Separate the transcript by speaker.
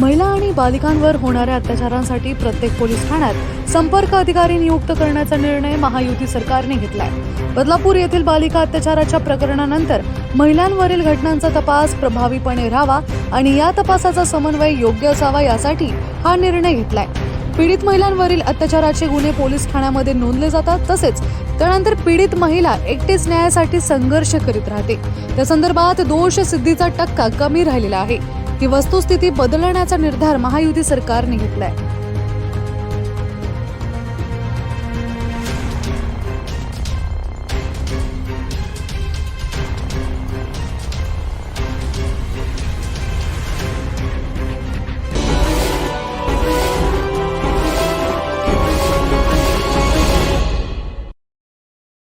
Speaker 1: महिला आणि बालिकांवर होणाऱ्या अत्याचारांसाठी प्रत्येक पोलीस ठाण्यात संपर्क अधिकारी नियुक्त करण्याचा निर्णय महायुती सरकारने घेतलाय. बदलापूर येथील बालिका अत्याचाराच्या प्रकरणानंतर महिलांवरील घटनांचा तपास प्रभावीपणे राहावा आणि या तपासाचा समन्वय योग्य असावा यासाठी हा निर्णय घेतलाय. पीडित महिलांवरील अत्याचाराचे गुन्हे पोलीस ठाण्यामध्ये नोंदले जातात तसेच त्यानंतर पीडित महिला एकटेच न्यायासाठी संघर्ष करीत राहते. त्या संदर्भात दोष सिद्धीचा टक्का कमी राहिलेला आहे. की वस्तुस्थिती बदलण्याचा निर्धार महायुती सरकारने घेतलाय.